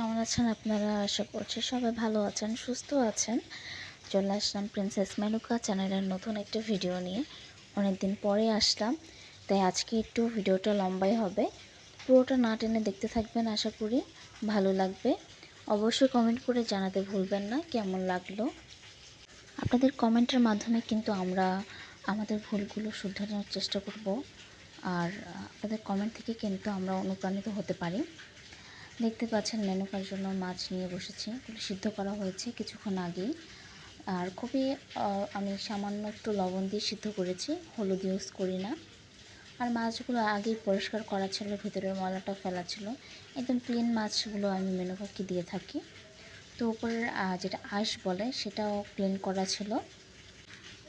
কেমন আছেন আপনারা? আশা করছি সবাই ভালো আছেন, সুস্থ আছেন। চলে আসলাম প্রিন্সেস মেনুকা চ্যানেলের নতুন একটা ভিডিও নিয়ে। অনেক দিন পরে আসলাম, তাই আজকে একটু ভিডিওটা লম্বাই হবে। পুরোটা না টেনে দেখতে থাকবেন, আশা করি ভালো লাগবে। অবশ্যই কমেন্ট করে জানাতে ভুলবেন না, কেমন লাগল? আপনাদের কমেন্টের মাধ্যমে কিন্তু আমরা আমাদের ভুলগুলো শুধরানোর চেষ্টা করব। আর আপনাদের কমেন্ট থেকে কিন্তু আমরা অনুপ্রাণিত হতে পারি। দেখতে পাচ্ছেন মেনুকার জন্য মাছ নিয়ে বসেছি। সিদ্ধ করা হয়েছে কিছুক্ষণ আগেই। আর খুবই আমি সামান্য একটু লবণ দিয়ে সিদ্ধ করেছি, হলুদ ইউজ করি না। আর মাছগুলো আগেই পরিষ্কার করা ছিল, ভিতরের ময়লাটা ফেলা ছিল। একদম প্লেন মাছগুলো আমি মেনুকাকে দিয়ে থাকি। তো উপরের যেটা আঁশ বলে, সেটাও ক্লিন করা ছিল।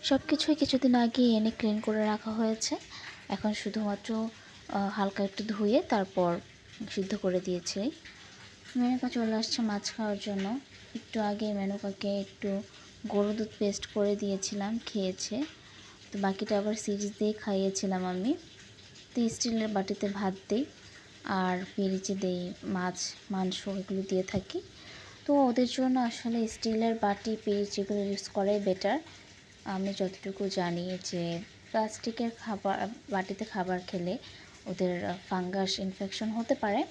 সব কিছুই কিছুদিন আগে এনে ক্লিন করে রাখা হয়েছে। এখন শুধুমাত্র হালকা একটু ধুয়ে তারপর সিদ্ধ করে দিয়েছি। মেনুকা চলে আসছে মাছ খাওয়ার জন্য। একটু আগে মেনুকাকে একটু গরু দুধ পেস্ট করে দিয়েছিলাম, খেয়েছে। তো বাকিটা আবার সিরিজ দিয়ে খাইয়েছিলাম আমি। তো স্টিলের বাটিতে ভাত দিই আর পিরিচে দিই, মাছ, মাংস এগুলো দিয়ে থাকি। তো ওদের জন্য আসলে স্টিলের বাটি পিরিচ এগুলো ইউজ করাই বেটার আমি যতটুকু জানি যে প্লাস্টিকের খাবার, বাটিতে খাবার খেলে ওদের ফাঙ্গাস ইনফেকশন হতে পারে।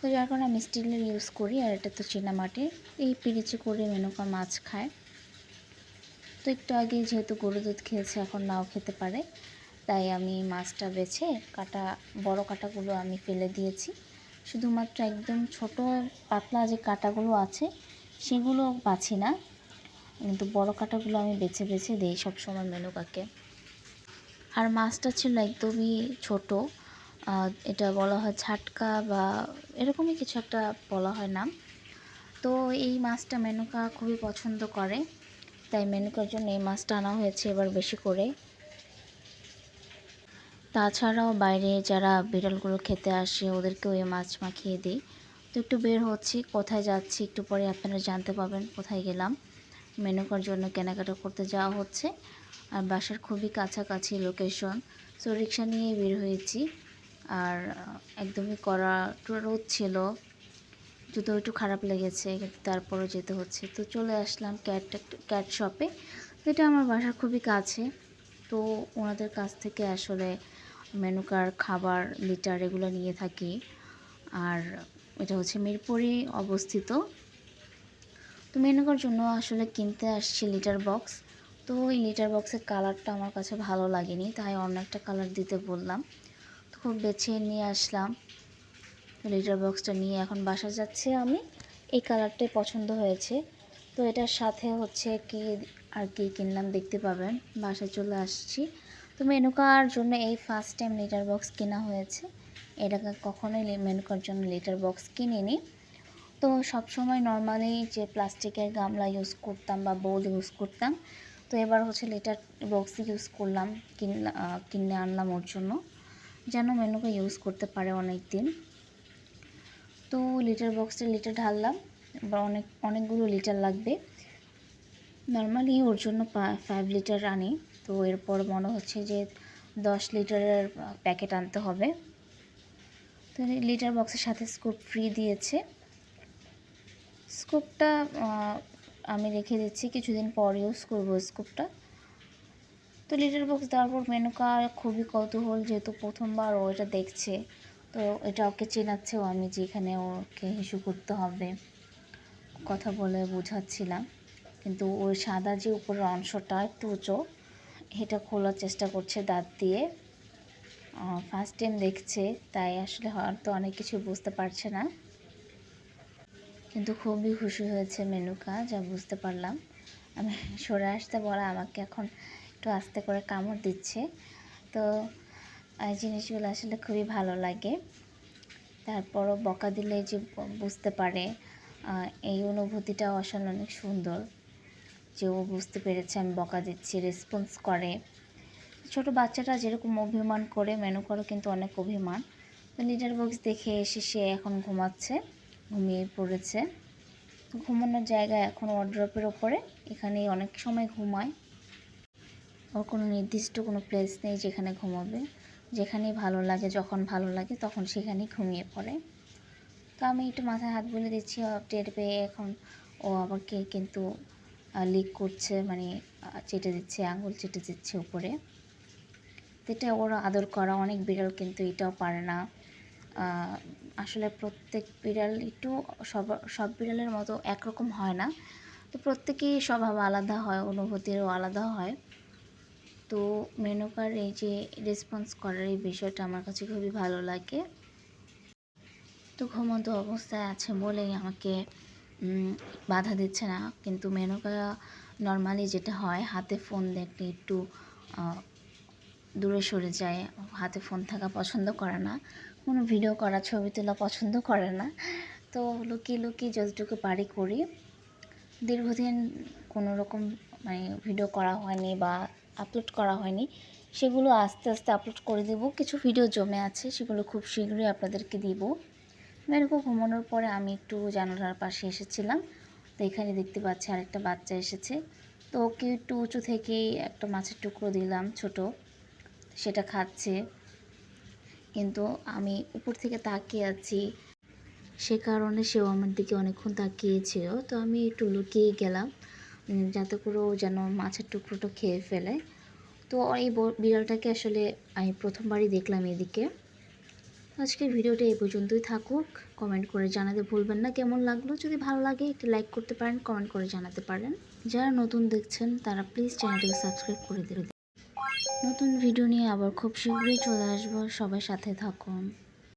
তো যার কারণে আমি স্টিলের ইউজ করি, আর এটা তো চীনা মাটির এই পিরিচে করে মেনুকা মাছ খায়। তো একটু আগে যেহেতু গরু দুধ খেয়েছে, এখন নাও খেতে পারে। তাই আমি মাছটা বেছে কাটা, বড় কাটাগুলো আমি ফেলে দিয়েছি। শুধুমাত্র একদম ছোট পাতলা যে কাটাগুলো আছে, সেগুলো বাছি না। কিন্তু বড় কাটাগুলো আমি বেছে বেছে দিই সবসময় মেনুকাকে। আর মাছটা ছিল একদমই ছোট। এটা বলা হয় ছাটকা বা এরকমই কিছু একটা বলা হয় নাম। তো এই মাছটা মেনুকা খুবই পছন্দ করে, তাই মেনুকার জন্য এই মাছটা আনা হয়েছে এবার বেশি করে। তাছাড়াও বাইরে যারা বিড়ালগুলো খেতে আসে, ওদেরকেও এই মাছ মাখিয়ে দিই। তো একটু বের হচ্ছি, কোথায় যাচ্ছি একটু পরে আপনারা জানতে পারবেন কোথায় গেলাম। মেনুকার জন্য কেনাকাটা করতে যাওয়া হচ্ছে, আর বাসার খুবই কাছাকাছি লোকেশন সো রিক্সা নিয়ে বের হয়েছি। আর একদমই কড়া রোদ ছিল। জুতো একটু খারাপ লেগেছে, কিন্তু তারপরও যেতে হচ্ছে। তো চলে আসলাম ক্যাট ক্যাট শপে এটা আমার বাসা খুবই কাছে। তো ওনাদের কাছ থেকে আসলে মেনুকার খাবার লিটার এগুলো নিয়ে থাকি। আর এটা হচ্ছে মিরপুরে অবস্থিত। তো মেনুকার জন্য আসলে কিনতে আসছি লিটার বক্স তো ওই লিটার বক্সের কালারটা আমার কাছে ভালো লাগেনি, তাই অন্য একটা কালার দিতে বললাম। বেছে নিয়ে আসলাম। লিটার বক্সটা নিয়ে এখন বাসা যাচ্ছে আমি। এই কালারটাই পছন্দ হয়েছে। তো এটার সাথে হচ্ছে কি আর কি কিনলাম দেখতে পাবেন। বাসায় চলে আসছি। তো মেনুকার জন্য এই ফার্স্ট টাইম লিটার বক্স কেনা হয়েছে? আগে কখনোই মেনুকার জন্য লিটার বক্স কিনিনি। তো সবসময় নর্মালি যে প্লাস্টিকের গামলা ইউজ করতাম বা বোল ইউজ করতাম, তো এবার হচ্ছে লিটার বক্স ইউজ করলাম, কিনলা কিনে আনলাম ওর জন্য। যেন মেনুকা ইউজ করতে পারে অনেক দিন তো লিটার বক্সে লিটার ঢাললাম, এবার অনেক, অনেকগুলো লিটার লাগবে। নর্মালি ওর জন্য ফাইভ লিটার আনি, তো এরপর মনে হচ্ছে যে দশ লিটারের প্যাকেট আনতে হবে। তো লিটার বক্সের সাথে স্কুপ ফ্রি দিয়েছে। স্কুপটা আমি রেখে দিচ্ছি, কিছুদিন পর ইউজ করব স্কুপটা তো লিটার বক্স দেওয়ার পর মেনুকা খুবই কৌতূহল যেহেতু প্রথমবার ও এটা দেখছে। তো এটা ওকে চেনাচ্ছেও আমি যেখানে ওকে হিসু করতে হবে, কথা বলে বোঝাচ্ছিলাম। কিন্তু ওই সাদা যে উপরের অংশটা একটু উঁচু, এটা খোলার চেষ্টা করছে দাঁত দিয়ে। ফার্স্ট টাইম দেখছে, তাই আসলে হয়তো অনেক কিছু বুঝতে পারছে না। কিন্তু খুবই খুশি হয়েছে মেনুকা যা বুঝতে পারলাম। আমি সরে আসতে বলা আমাকে এখন একটু আস্তে করে কামড় দিচ্ছে। তো, এই জিনিসগুলো আসলে খুবই ভালো লাগে। তারপরও বকা দিলে যে বুঝতে পারে এই অনুভূতিটাও আসলে অনেক সুন্দর। যে ও বুঝতে পেরেছে আমি বকা দিচ্ছি রেসপন্স করে। ছোট বাচ্চাটা যেরকম অভিমান করে, মেনু করো কিন্তু অনেক অভিমান। তো লিডার বক্স দেখে এসে সে এখন ঘুমাচ্ছে, ঘুমিয়ে পড়েছে। ঘুমানোর জায়গা এখন ওয়ার্ড্রপের ওপরে এখানেই অনেক সময় ঘুমায়। ওর কোনো নির্দিষ্ট কোনো প্লেস নেই যেখানে ঘুমাবে। যেখানেই ভালো লাগে, যখন ভালো লাগে, তখন সেখানেই ঘুমিয়ে পড়ে। তো তো আমি একটু মাথায় হাত বলে দিচ্ছি টের পেয়ে। এখন ও আমাকে কিন্তু লিক করছে মানে চেটে দিচ্ছে, আঙুল চেটে দিচ্ছে উপরে। এটা ওর আদর করা অনেক বিড়াল কিন্তু এটাও পারে না। আসলে প্রত্যেক বিড়াল একটু সব সব বিড়ালের মতো একরকম হয় না। তো প্রত্যেকেই স্বভাব আলাদা হয়, অনুভূতিরও আলাদা হয়। তো মেনুকার এই যে রেসপন্স করার এই বিষয়টা আমার কাছে খুবই ভালো লাগে। তো ঘুমন্ত অবস্থায় আছে বলেই আমাকে বাধা দিচ্ছে না। কিন্তু মেনুকা নর্মালি যেটা হয়, হাতে ফোন দেখলে একটু দূরে সরে যায়। হাতে ফোন থাকা পছন্দ করে না। কোনো ভিডিও করা, ছবি তোলা পছন্দ করে না। তো লুকিয়ে লুকিয়ে যতটুকু পারি করি। দীর্ঘদিন কোনো রকম মানে ভিডিও করা হয়নি বা আপলোড করা হয়নি, সেগুলো আস্তে আস্তে আপলোড করে দেব। কিছু ভিডিও জমে আছে, সেগুলো খুব শীঘ্রই আপনাদেরকে দিব। মেরুকু ঘুমানোর পরে আমি একটু জানালার পাশে এসেছিলাম, তো এখানে দেখতে পাচ্ছি আরেকটা বাচ্চা এসেছে। তো ওকে একটু উঁচু থেকেই একটা মাছের টুকরো দিলাম, ছোট, সেটা খাচ্ছে। কিন্তু আমি উপর থেকে তাকিয়ে আছি, সে কারণে সেও আমার দিকে অনেকক্ষণ তাকিয়েছিল। তো আমি একটু লুকিয়ে গেলাম। যাতে করে ও যেন মাছের টুকরোটা খেয়ে ফেলে। তো এই বিড়ালটাকে আসলে আমি প্রথমবারই দেখলাম এদিকে। আজকের ভিডিওটা এই পর্যন্তই থাকুক। কমেন্ট করে জানাতে ভুলবেন না। কেমন লাগল? যদি ভালো লাগে, একটু লাইক করতে পারেন, কমেন্ট করে জানাতে পারেন। যারা নতুন দেখছেন, তারা প্লিজ চ্যানেলটিকে সাবস্ক্রাইব করে দেবেন। নতুন ভিডিও নিয়ে আবার খুব শীঘ্রই চলে আসব। সবাই সাথে থাকুন।